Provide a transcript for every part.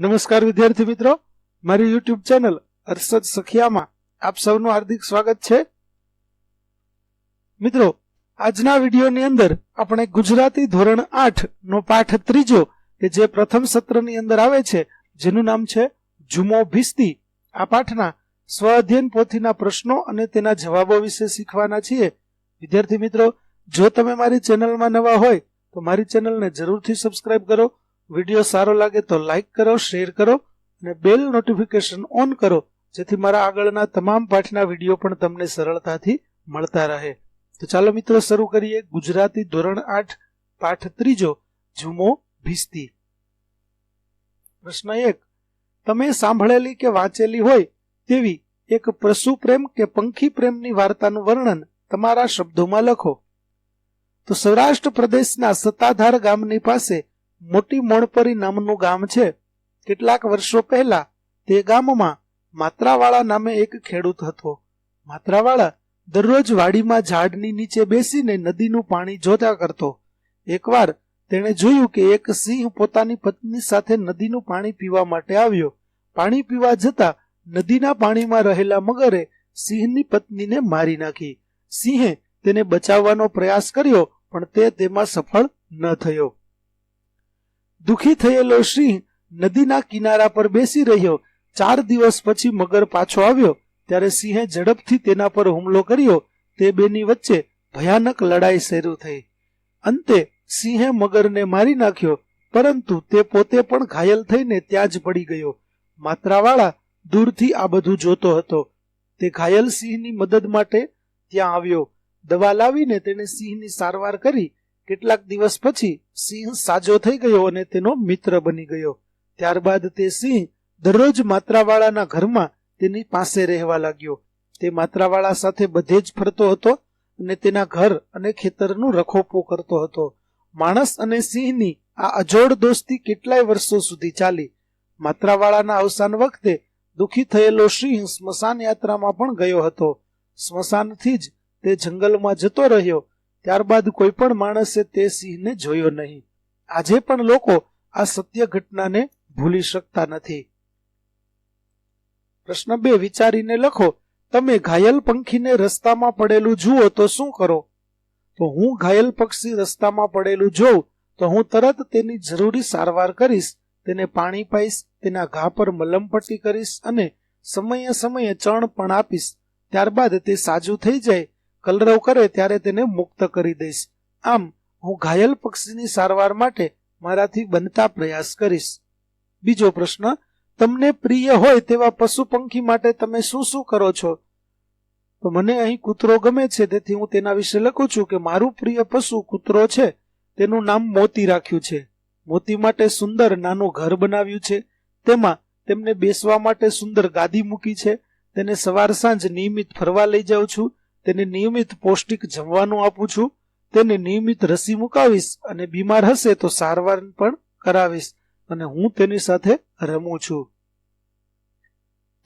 નમસ્કાર વિદ્યાર્થી મિત્રો. મારી યુટ્યુબ ચેનલ અરસદ સખિયામાં આપ સૌનું હાર્દિક સ્વાગત છે. મિત્રો, આજના વિડીયોની અંદર આપણે ગુજરાતી ધોરણ આઠ નો પાઠ ત્રીજો, કે જે પ્રથમ સત્રની અંદર આવે છે, જેનું નામ છે જુમો ભિસ્તી. આ પાઠના સ્વ અધ્યયન પોથીના પ્રશ્નો અને તેના જવાબો વિશે શીખવાના છીએ. વિદ્યાર્થી મિત્રો, જો તમે મારી ચેનલમાં નવા હોય, તો મારી ચેનલને જરૂરથી સબસ્ક્રાઇબ કરો વીડિયો સારો લાગે તો લાઇક કરો, શેર કરો અને બેલ નોટિફિકેશન ઓન કરો, જેથી મારા આગળના તમામ પાઠના વીડિયો પણ તમને સરળતાથી મળતા રહે. તો ચાલો મિત્રો, શરૂ કરીએ ગુજરાતી ધોરણ આઠ, પાઠ ત્રીજો, જુમો ભીસ્તી. પ્રશ્ન એક, તમે સાંભળેલી કે વાંચેલી હોય તેવી એક પશુ પ્રેમ કે પંખી પ્રેમની વાર્તાનું વર્ણન તમારા શબ્દોમાં લખો. તો સૌરાષ્ટ્ર પ્રદેશના સત્તાધાર ગામની પાસે મોટી મોણપરી નામનું ગામ છે. કેટલાક વર્ષો પહેલા તે ગામમાં માત્રાવાળા નામે એક ખેડૂત હતો. માત્રાવાળા દરરોજ વાડીમાં ઝાડની નીચે બેસીને નદીનું પાણી જોતા કરતો. એકવાર તેણે જોયું કે એક સિંહ પોતાની પત્ની સાથે નદીનું પાણી પીવા માટે આવ્યો. પાણી પીવા જતા નદીના પાણીમાં રહેલા મગરે સિંહની પત્નીને મારી નાખી. સિંહે તેને બચાવવાનો પ્રયાસ કર્યો, પણ તે તેમાં સફળ ન થયો. દુખી થયેલો સિંહ નદીના કિનારા પર બેસી રહ્યો. ચાર દિવસ પછી મગર પાછો આવ્યો. ત્યારે સિંહે ઝડપથી તેના પર હુમલો કર્યો. તે બેની વચ્ચે ભયાનક લડાઈ શરૂ થઈ. અંતે સિંહે મગરને મારી નાખ્યો, પરંતુ તે પોતે પણ ઘાયલ થઈને ત્યાં જ પડી ગયો. માત્રાવાળા દૂરથી આ બધું જોતો હતો. તે ઘાયલ સિંહની મદદ માટે ત્યાં આવ્યો. દવા લાવીને તેણે સિંહની સારવાર કરી કેટલાક દિવસ પછી સિંહ સાજો થઈ ગયો અને તેનો મિત્ર બની ગયો. ત્યારબાદ તે સિંહ દરરોજ માત્રાવાળાના ઘરમાં તેની પાસે રહેવા લાગ્યો. તે માત્રાવાળા સાથે બધે જ ફરતો હતો અને તેના ઘર અને ખેતરનું રખોપો કરતો હતો. માણસ અને સિંહની આ અજોડ દોસ્તી કેટલાય વર્ષો સુધી ચાલી. માત્રાવાળાના અવસાન વખતે દુખી થયેલો સિંહ સ્મશાન યાત્રામાં પણ ગયો હતો. સ્મશાનથી જ તે જંગલમાં જતો રહ્યો ત્યારબાદ કોઈ પણ માણસે તે સિંહને જોયો નહીં. આજે પણ લોકો આ સત્ય ઘટનાને ભૂલી શકતા નથી. પ્રશ્ન બે, વિચારીને લખો, તમે ઘાયલ પંખીને રસ્તામાં પડેલું જુઓ તો શું કરો? તો હું ઘાયલ પક્ષી રસ્તામાં પડેલું જોઉં, તો હું તરત તેની જરૂરી સારવાર કરીશ, તેને પાણી પાઈશ, તેના ઘા પર મલમપટ્ટી કરીશ અને સમયે સમયે ચણ પણ આપીશ. ત્યારબાદ તે સાજું થઈ જાય કલરવ કરે ત્યારે તેને મુક્ત કરી દઈશ. આમ, હું ઘાયલ પક્ષીની સારવાર માટે મારાથી બનતા પ્રયાસ કરીશ. બીજો પ્રશ્ન, તમને પ્રિય હોય તેવા પશુ પંખી માટે તમે શું શું કરો છો? તો મને અહીં કૂતરો ગમે છે, તેથી હું તેના વિશે લખું છું કે મારું પ્રિય પશુ કૂતરો છે, તેનું નામ મોતી રાખ્યું છે. મોતી માટે સુંદર નાનું ઘર બનાવ્યું છે. તેમાં તેમને બેસવા માટે સુંદર ગાદી મૂકી છે. તેને સવાર સાંજ નિયમિત ફરવા લઈ જાઉં છું. તેને નિયમિત પૌષ્ટિક જમવાનું આપું છું, તેને નિયમિત રસી મુકાવીશ અને બીમાર હશે તો સારવાર પણ કરાવીશ અને હું તેની સાથે રમું છું.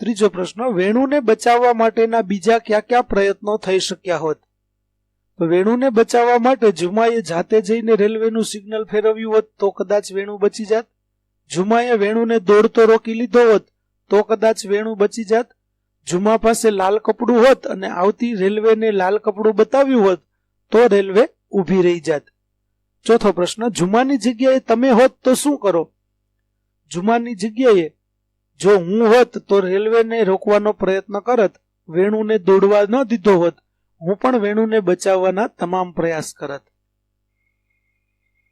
ત્રીજો પ્રશ્ન, વેણુને બચાવવા માટેના બીજા કયા કયા પ્રયત્નો થઈ શક્યા હોત? તો વેણુને બચાવવા માટે જુમાએ જાતે જઈને રેલવેનું સિગ્નલ ફેરવ્યું હોત તો કદાચ વેણુ બચી જાત. જુમાએ વેણુને દોડતો રોકી લીધો હોત તો કદાચ વેણુ બચી જાત. જુમા પાસે લાલ કપડું હોત અને આવતી રેલવેને લાલ કપડું બતાવ્યું હોત, તો રેલવે ઊભી રહી જાત. ચોથો પ્રશ્ન, જુમાની જગ્યાએ તમે હોત તો શું કરો? જુમાની જગ્યાએ જો હું હોત તો રેલવેને રોકવાનો પ્રયત્ન કરત, વેણુને દોડવા ન દીધો હોત, હું પણ વેણુને બચાવવાના તમામ પ્રયાસ કરત.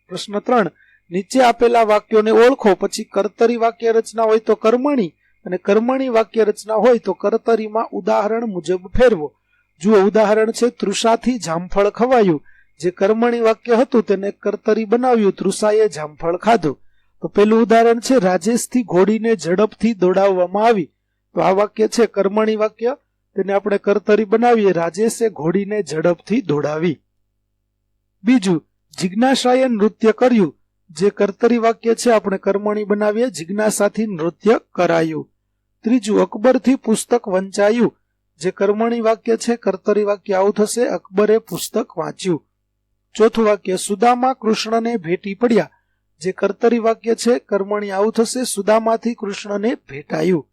પ્રશ્ન ત્રણ, નીચે આપેલા વાક્યોને ઓળખો, પછી કર્તરી વાક્ય રચના હોય તો કર્મણી અને કર્મણી વાક્ય રચના હોય તો કર્તરીમાં ઉદાહરણ મુજબ ફેરવો. જુઓ, ઉદાહરણ છે, તૃષાથી જામફળ ખવાયું. જે કર્મણી વાક્ય હતું તેને કરતરી બનાવ્યું, તૃષાએ જામફળ ખાધું. તો પેલું ઉદાહરણ છે, રાજેશથી ઘોડીને ઝડપથી દોડાવવામાં આવી. તો આ વાક્ય છે, કર્મણી વાક્ય. તેને આપણે કર્તરી બનાવીએ, રાજેશે ઘોડીને ઝડપથી દોડાવી. બીજું, જિજ્ઞાસાએ નૃત્ય કર્યું. જે કર્તરી વાક્ય છે, આપણે કર્મણી બનાવીએ, જિજ્ઞાસાથી નૃત્ય કરાયું. ત્રીજું, અકબરથી પુસ્તક વંચાયું. જે કર્મણી વાક્ય છે, કર્તરી વાક્ય આવું થશે, અકબરે પુસ્તક વાંચ્યું. ચોથું વાક્ય, સુદામા કૃષ્ણને ભેટી પડ્યા. જે કર્તરી વાક્ય છે, કર્મણી આવું થશે, સુદામાથી કૃષ્ણને ભેટાયું.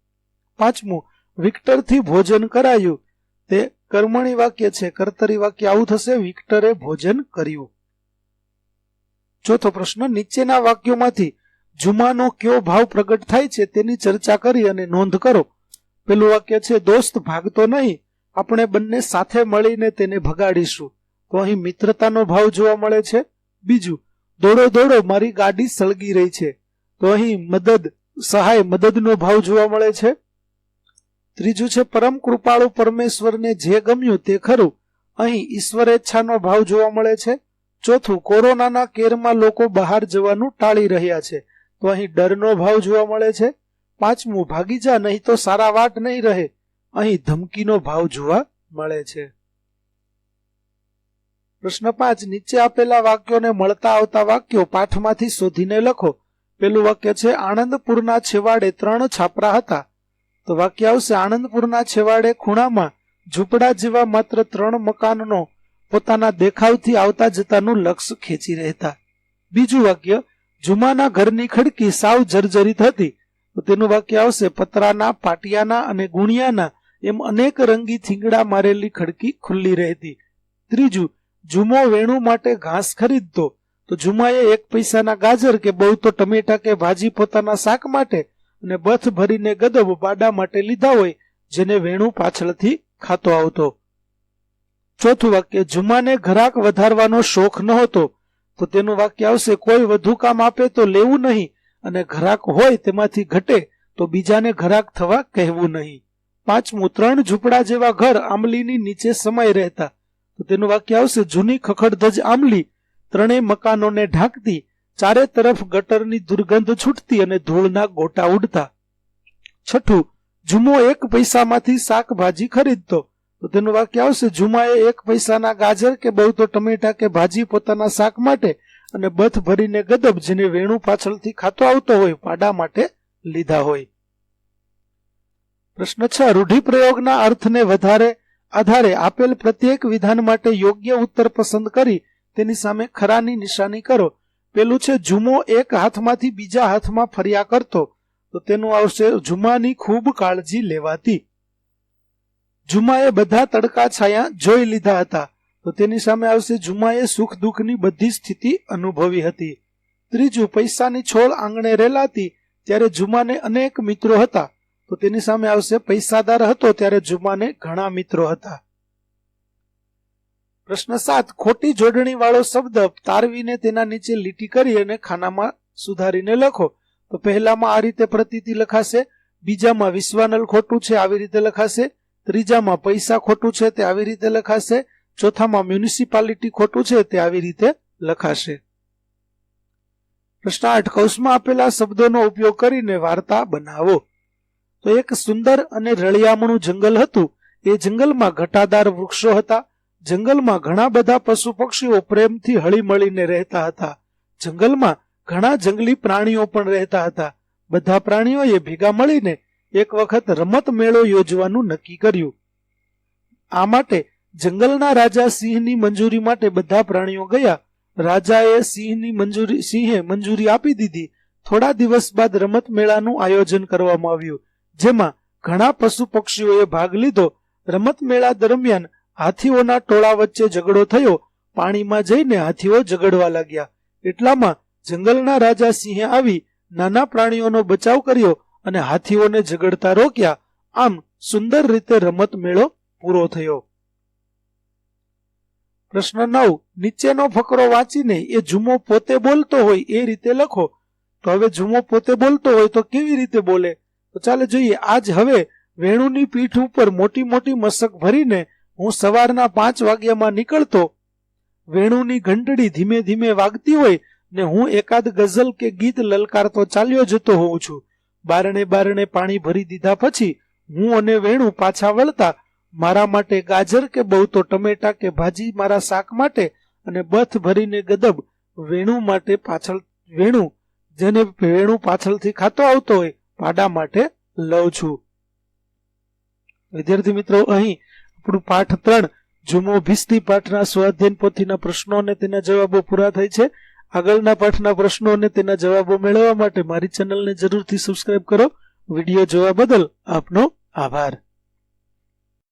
પાંચમું, વિક્ટરથી ભોજન કરાયું. તે કર્મણી વાક્ય છે, કર્તરી વાક્ય આવું થશે, વિક્ટરે ભોજન કર્યું. ચોથો પ્રશ્ન, નીચેના વાક્યોમાંથી જુમાનો કયો ભાવ પ્રગટ થાય છે તેની ચર્ચા કરી અને નોંધ કરો. પેલું વાક્ય છે, દોસ્ત, ભાગતો નહીં. આપણે બંને સાથે મળીને તેને ભગાડીશું. તો અહીં મિત્રતાનો ભાવ જોવા મળે છે. બીજું, દોડો દોડો, મારી ગાડી સળગી રહી છે. તો અહીં મદદ, સહાય, મદદનો ભાવ જોવા મળે છે. ત્રીજું છે, પરમ કૃપાળુ પરમેશ્વરને જે ગમ્યું તે ખરું. અહીં ઈશ્વરેચ્છાનો ભાવ જોવા મળે છે. ચોથું, કોરોનાના કેરમાં લોકો બહાર જવાનું ટાળી રહ્યા છે. તો અહીં ડરનો ભાવ જોવા મળે છે. પાંચમું, ભાગી જા, નહીં તો સારા વાટ નહીં રહે. અહીં ધમકીનો ભાવ જોવા મળે છે. પ્રશ્ન પાંચ, નીચે આપેલા વાક્યોને મળતા આવતા વાક્યો પાઠમાંથી શોધીને લખો. પેલું વાક્ય છે આણંદપુરના છેવાડે ત્રણ છાપરા હતા. તો વાક્ય આવશે આણંદપુરના છેવાડે ખૂણામાં ઝૂંપડા જેવા માત્ર ત્રણ મકાનનો પોતાના દેખાવથી આવતા જતાનું લક્ષ ખેંચી રહેતા. બીજું વાક્ય જુમાના ઘરની ખડકી સાવ જર્જરિત હતી. તો તેનું વાક્ય આવશે, પતરાના, પાટિયાના અને ગુણિયાના એમ અનેક રંગી થીંગડા મારેલી ખડકી ખુલ્લી રહેતી. ત્રીજું, જુમો વેણુ માટે ઘાસ ખરીદતો. તો જુમાએ એક પૈસાના ગાજર કે બહુ તો ટમેટા કે ભાજી પોતાના શાક માટે અને બથ ભરીને ગદબ બાડા માટે લીધા હોય, જેને વેણુ પાછળથી ખાતો આવતો. ચોથું વાક્ય, જુમાને ઘરાક વધારવાનો શોખ નહોતો. તો તેનું વાક્ય આવશે, કોઈ વધુ કામ આપે તો લેવું નહીં અને ઘરાક હોય તેમાંથી ઘટે તો બીજાને ઘરાક થવા કહેવું નહીં. પાંચમું, ત્રણ ઝૂંપડા જેવા ઘર આંબલીની નીચે સમાઈ રહેતા. તો તેનું વાક્ય આવશે, જૂની ખખડધજ આંબલી ત્રણેય મકાનોને ઢાંકતી, ચારે તરફ ગટરની દુર્ગંધ છૂટતી અને ધૂળના ગોટા ઉડતા. છઠ્ઠું, જુમો એક પૈસામાંથી શાકભાજી ખરીદતો તો તેનું વાક્ય આવશે, જુમાએ એક પૈસાના ગાજર કે બહુ તો ટમેટા કે ભાજી પોતાના શાક માટે અને બથ ભરીને ગદબ જેને વેણુ પાછળથી ખાતો આવતો હોય, પાડા માટે લીધા હોય. પ્રશ્ન છ, રૂઢિપ્રયોગના અર્થને વધારે આધારે આપેલ પ્રત્યેક વિધાન માટે યોગ્ય ઉત્તર પસંદ કરી તેની સામે ખરાની નિશાની કરો. પેલું છે, જુમો એક હાથમાંથી બીજા હાથમાં ફર્યા કરતો. તો તેનું આવશે, જુમાની ખૂબ કાળજી લેવાતી. જુમાએ બધા તડકા છાયા જોઈ લીધા હતા. તો તેની સામે આવશે જુમાએ સુખ દુઃખની બધી સ્થિતિ અનુભવી હતી. ત્રીજું, પૈસાની છોડ આંગણે રેલાતી ત્યારે જુમાને અનેક મિત્રો હતા. તો તેની સામે આવશે પૈસાદાર હતો ત્યારે જુમાને ઘણા મિત્રો હતા. પ્રશ્ન સાત, ખોટી જોડણી વાળો શબ્દ તારવીને તેના નીચે લીટી કરી અને ખાનામાં સુધારીને લખો. તો પહેલામાં આ રીતે પ્રતીતિ લખાશે, બીજામાં વિશ્વાનલ ખોટું છે, આવી રીતે લખાશે ત્રીજામાં પૈસા ખોટું છે તે આવી રીતે લખાશે. ચોથામાં મ્યુનિસિપાલિટી ખોટું છે તે આવી રીતે લખાશે. પ્રશ્ન આઠ કૌશમાં આપેલા શબ્દોનો ઉપયોગ કરીને વાર્તા બનાવો. તો એક સુંદર અને રળિયામણું જંગલ હતું. એ જંગલમાં ઘટાદાર વૃક્ષો હતા. જંગલમાં ઘણા બધા પશુ પક્ષીઓ પ્રેમથી હળીમળીને રહેતા હતા. જંગલમાં ઘણા જંગલી પ્રાણીઓ પણ રહેતા હતા. બધા પ્રાણીઓએ ભેગા મળીને એક વખત રમત મેળો યોજવાનું નક્કી કર્યું. આ માટે જંગલના રાજા સિંહની મંજૂરી માટે બધા પ્રાણીઓ ગયા. રાજાએ સિંહની મંજૂરી, સિંહે મંજૂરી આપી દીધી. થોડા દિવસ બાદ રમત મેળાનું આયોજન કરવામાં આવ્યું, જેમાં ઘણા પશુ પક્ષીઓએ ભાગ લીધો. રમત મેળા દરમિયાન હાથીઓના ટોળા વચ્ચે ઝઘડો થયો. પાણીમાં જઈને હાથીઓ ઝઘડવા લાગ્યા. એટલામાં જંગલના રાજા સિંહે આવી નાના પ્રાણીઓનો બચાવ કર્યો. અને હાથીઓને ઝઘડતા રોક્યા, આમ સુંદર રીતે રમત મેળો પૂરો થયો. પ્રશ્ન નવ, નીચેનો ફકરો વાંચીને એ જુમો પોતે બોલતો હોય એ રીતે લખો. તો હવે જુમો પોતે બોલતો હોય તો કેવી રીતે બોલે? તો ચાલે જોઈએ, આજ હવે વેણુની પીઠ ઉપર મોટી મોટી મશક ભરીને હું સવારના પાંચ વાગ્યામાં નીકળતો, વેણુની ઘંટડી ધીમે ધીમે વાગતી હોય ને હું એકાદ ગઝલ કે ગીત લલકારતો ચાલ્યો જતો હોઉં છું. બારણે બારણે પાણી ભરી દીધા પછી હું અને વેણુ પાછા વળતા મારા માટે ગાજર કે બહુ તો ટમેટા કે ભાજી મારા શાક માટે અને બથ ભરીને ગદબ વેણુ માટે પાછળ વેણુ, જેને વેણુ પાછળથી ખાતો આવતો હોય, પાડા માટે લઉં છું. વિદ્યાર્થી મિત્રો, અહીં આપણું પાઠ ત્રણ જુમો ભીસ્તી પાઠના સ્વાધ્યાયન પોથીના પ્રશ્નો અને તેના જવાબો પૂરા થાય છે. આગળના પાઠના પ્રશ્નો અને તેના જવાબો મેળવવા માટે મારી ચેનલને જરૂરથી સબસ્ક્રાઇબ કરો. વીડિયો જોવા બદલ આપનો આભાર.